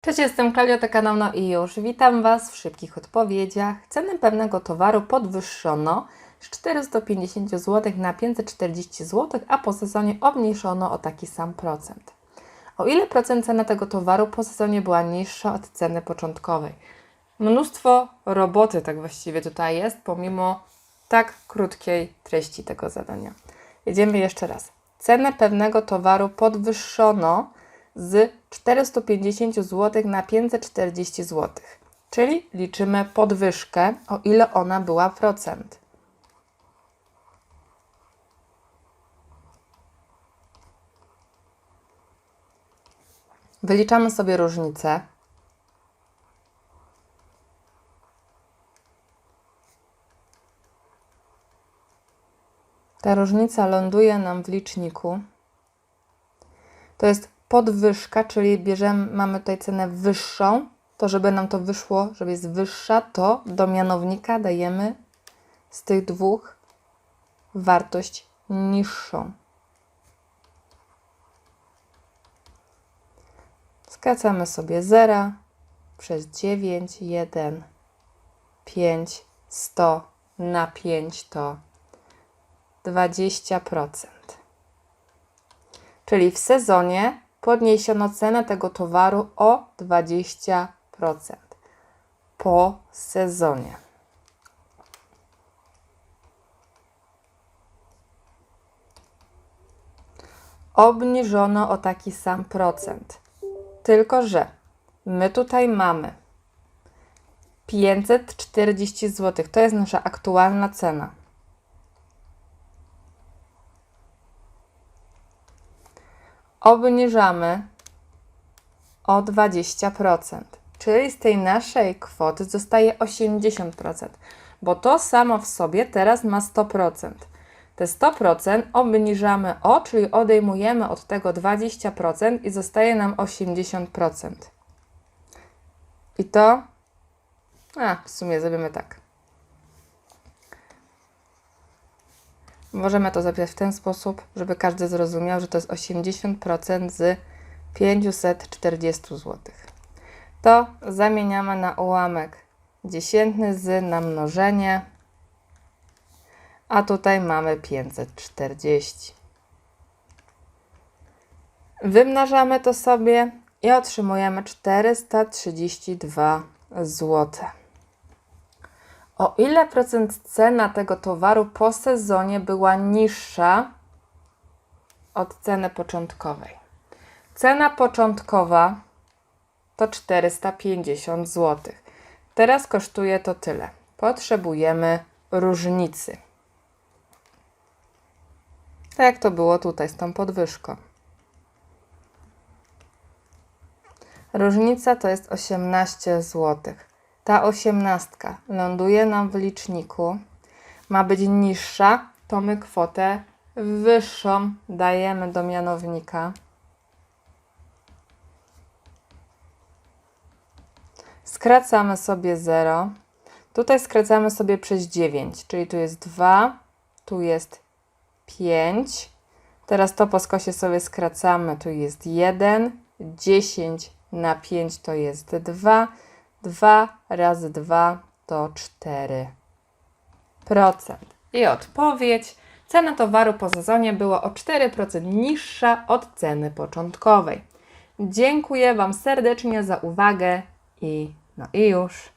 Cześć, jestem Klaudia, to kanał No i już. Witam Was w szybkich odpowiedziach. Cenę pewnego towaru podwyższono z 450 zł na 540 zł, a po sezonie obniżono o taki sam procent. O ile procent cena tego towaru po sezonie była niższa od ceny początkowej? Mnóstwo roboty tak właściwie tutaj jest, pomimo tak krótkiej treści tego zadania. Jedziemy jeszcze raz. Cenę pewnego towaru podwyższono z 450 zł na 540 zł. Czyli liczymy podwyżkę, o ile ona była procent. Wyliczamy sobie różnicę. Ta różnica ląduje nam w liczniku. To jest podwyżka, czyli bierzemy, mamy tutaj cenę wyższą. To, żeby nam to wyszło, żeby jest wyższa, to do mianownika dajemy z tych dwóch wartość niższą. Skracamy sobie 0 przez 9, 1, 5, 100 na 5 to 20%. Czyli w sezonie podniesiono cenę tego towaru o 20%. Po sezonie. Obniżono o taki sam procent. Tylko, że my tutaj mamy 540 zł. To jest nasza aktualna cena. Obniżamy o 20%. Czyli z tej naszej kwoty zostaje 80%, bo to samo w sobie teraz ma 100%. Te 100% obniżamy o, czyli odejmujemy od tego 20% i zostaje nam 80%. I to, a w sumie zrobimy tak. Możemy to zapisać w ten sposób, żeby każdy zrozumiał, że to jest 80% z 540 zł. To zamieniamy na ułamek dziesiętny z na mnożenie, a tutaj mamy 540. Wymnażamy to sobie i otrzymujemy 432 zł. O ile procent cena tego towaru po sezonie była niższa od ceny początkowej? Cena początkowa to 450 zł. Teraz kosztuje to tyle. Potrzebujemy różnicy. Tak jak to było tutaj z tą podwyżką. Różnica to jest 18 zł. Ta osiemnastka ląduje nam w liczniku. Ma być niższa, to my kwotę wyższą dajemy do mianownika. Skracamy sobie 0. Tutaj skracamy sobie przez 9, czyli tu jest 2, tu jest 5. Teraz to po skosie sobie skracamy, tu jest 1, 10 na 5 to jest 2. 2 razy 2 to 4%. I odpowiedź. Cena towaru po sezonie była o 4% niższa od ceny początkowej. Dziękuję Wam serdecznie za uwagę i no i już.